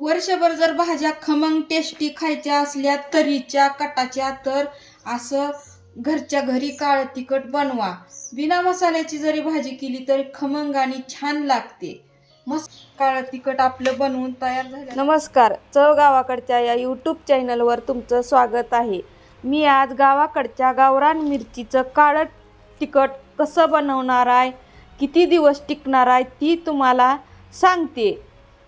वर्षभर जर भाज्या खमंग टेस्टी खायच्या असल्या तरीच्या कटाच्या तर असं घरच्या घरी काळं तिखट बनवा. बिना मसाल्याची जरी भाजी केली तरी खमंग आणि छान लागते. मस्त काळं तिखट आपलं बनवून तयार झालं नमस्कार चव गावाकडच्या या यूट्यूब चॅनलवर तुमचं स्वागत आहे. मी आज गावाकडच्या गावरान मिरचीचं काळं तिखट कसं बनवणार आहे किती दिवस टिकणार आहे ती तुम्हाला सांगते.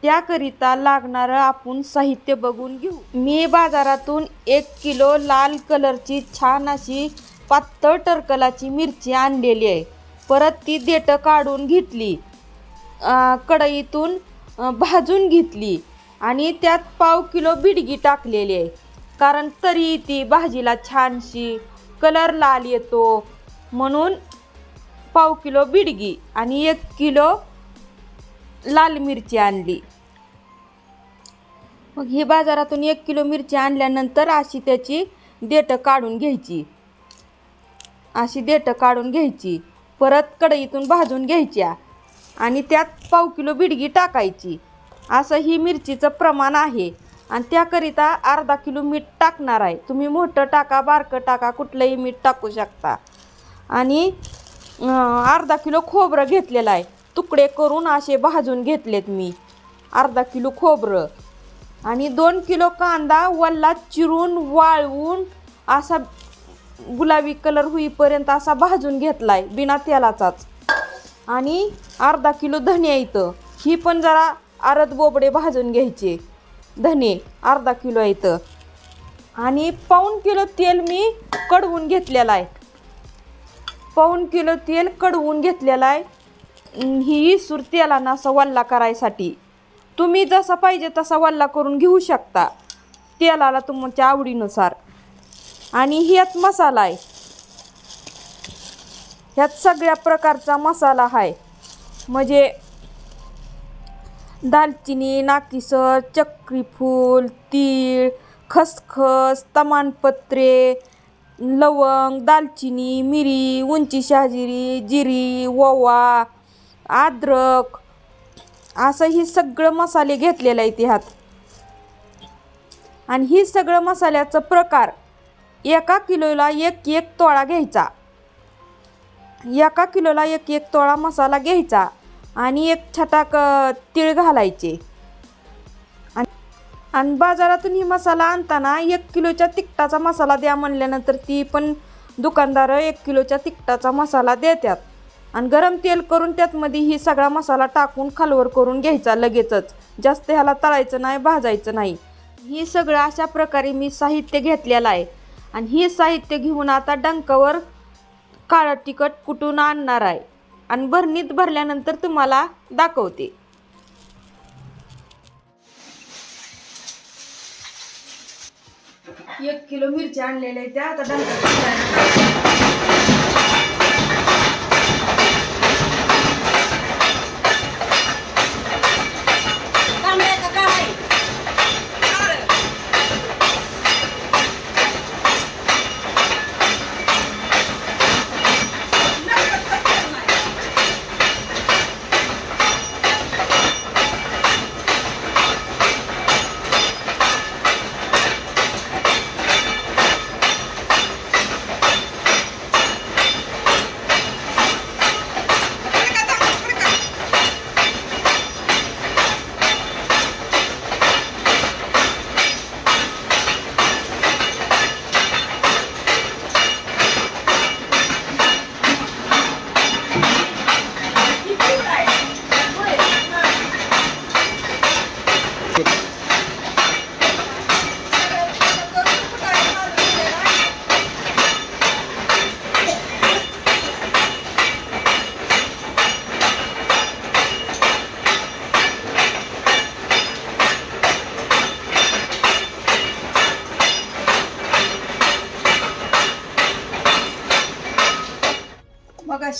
त्याकरिता लागणारं आपण साहित्य बघून घेऊ. मी बाजारातून एक किलो लाल कलरची छान अशी पातळ टरकलाची मिरची आणलेली आहे. परत ती देठं काढून घेतली. कढईतून भाजून घेतली आणि त्यात पाव किलो बिडगी टाकलेली आहे. कारण तरी ती भाजीला छानशी कलर लाल येतो म्हणून पाव किलो बिडगी आणि एक किलो लाल मिरची आणली. मग ही बाजारातून एक किलो मिरची आणल्यानंतर अशी त्याची देठं काढून घ्यायची. अशी देठं काढून घ्यायची. परत कढईतून भाजून घ्यायच्या आणि त्यात पाव किलो बिडगी टाकायची. असं ही मिरचीचं प्रमाण आहे आणि त्याकरिता अर्धा किलो मीठ टाकणार आहे. तुम्ही मोठं टाका बारकं टाका कुठलंही मीठ टाकू शकता. आणि अर्धा किलो खोबरं घेतलेलं आहे. तुकडे करून असे भाजून घेतलेत मी. अर्धा किलो खोबरं आणि दोन किलो कांदा वल्ला चिरून वाळवून असा गुलाबी कलर होईपर्यंत असा भाजून घेतलाय बिना तेलाचाच. आणि अर्धा किलो धने इथं. ही पण जरा आरद बोबडे भाजून घ्यायचे. धने अर्धा किलो इथं. आणि पाऊण किलो तेल मी कडवून घेतलेलं आहे पाऊण किलो तेल कडवून घेतलेलं आहे ही सूर तेलानं असा वल्ला करायसाठी. तुम्ही जसा पाहिजे तसा वल्ला करून घेऊ शकता. तेलाला तुमच्या आवडीनुसार. आणि ह्यात मसाला आहे. ह्यात सगळ्या प्रकारचा मसाला आहे. म्हणजे दालचिनी नाकीसर चक्रीफूल तीळ खसखस तमानपत्रे लवंग दालचिनी मिरी उंची शहाजिरी जिरी ओवा अद्रक असं ही सगळं मसाले घेतलेलं आहे ह्यात आणि ही सगळं मसाल्याचं प्रकार एका किलोला एक एक तोळा घ्यायचा. एका किलोला एक एक तोळा मसाला घ्यायचा आणि एक छटाक तीळ घालायचे. आणि आणि बाजारातून ही मसाला आणताना एक किलोच्या तिखटाचा मसाला द्या म्हणल्यानंतर ती पण दुकानदार एक किलोच्या तिखटाचा मसाला देतात. आणि गरम तेल करून त्यातमध्ये ही सगळा मसाला टाकून खालवर करून घ्यायचा लगेचच. जास्त ह्याला तळायचं नाही भाजायचं नाही. हे सगळं अशा प्रकारे मी साहित्य घेतलेलं आहे. आणि हे साहित्य घेऊन आता डंकावर काळं तिखट कुटून आणणार आहे. आणि भरणीत भरल्यानंतर तुम्हाला दाखवते. एक किलो मिरच्या आणलेल्या त्या आता डंका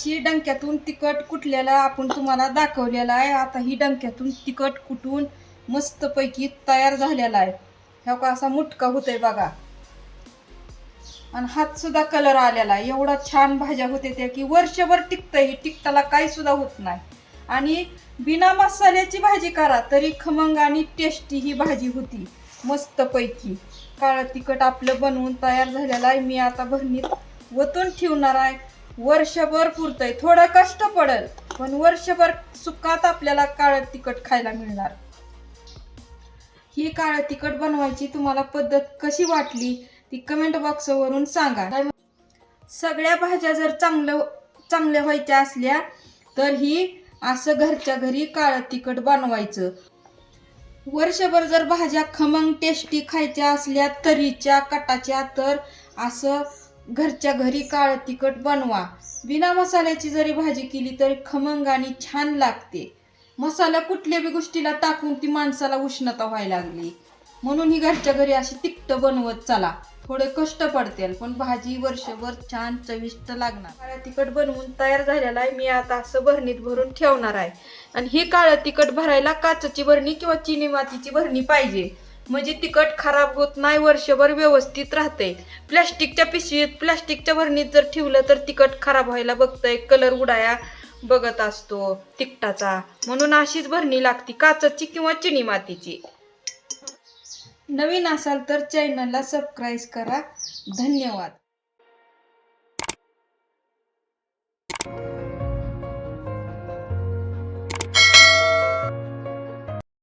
ही अशी डंक्यातून तिखट कुटलेलं आपण तुम्हाला दाखवलेलं आहे. आता ही डंक्यातून तिखट कुटून मस्तपैकी तयार झालेला आहे. ह्या का असा मुटका होतोय बघा. आणि हात सुद्धा कलर आलेला आहे. एवढा छान भाज्या होते त्या की वर्षभर टिकतंय. ही टिकताला काही सुद्धा होत नाही. आणि बिना मसाल्याची भाजी करा तरी खमंग आणि टेस्टी ही भाजी होती. मस्तपैकी. काळं तिखट आपलं बनवून तयार झालेलं आहे. मी आता भरणीत वतून ठेवणार आहे. वर्षभर पुरतंय. थोडं कष्ट पडल पण वर्षभर सुकात आपल्याला काळं तिखट खायला मिळणार. ही काळं तिखट बनवायची तुम्हाला पद्धत कशी वाटली ती कमेंट बॉक्सवरून सांगा. सगळ्या भाज्या जर चांगलं चांगल्या व्हायच्या असल्या तर ही असं घरच्या घरी काळं तिखट बनवायचं. वर्षभर जर भाज्या खमंग टेस्टी खायच्या असल्या तरीच्या कटाच्या तर असं घरच्या घरी काळं तिखट बनवा. बिना मसाल्याची जरी भाजी केली तरी खमंग आणि छान लागते. मसाला कुठल्या बी गोष्टीला टाकून ती माणसाला उष्णता व्हायला लागली. म्हणून ही घरच्या घरी अशी तिखट बनवत चला. थोडे कष्ट पडतील पण भाजी वर्षभर छान चविष्ट लागणार. काळं तिखट बनवून तयार झालेला आहे मी आता असं भरणीत भरून ठेवणार आहे. आणि ही काळं तिखट भरायला काचची भरणी किंवा चिनी मातीची भरणी पाहिजे. म्हणजे तिखट खराब होत नाही वर्षभर व्यवस्थित राहते. प्लॅस्टिकच्या पिशवीत प्लॅस्टिकच्या भरणीत जर ठेवलं तर तिखट खराब व्हायला बघतंय कलर उडाया बघत असतो तिखटाचा. म्हणून अशीच भरणी लागती काचची किंवा चिनी मातीची. नवीन असाल तर चॅनलला सबस्क्राईब करा. धन्यवाद.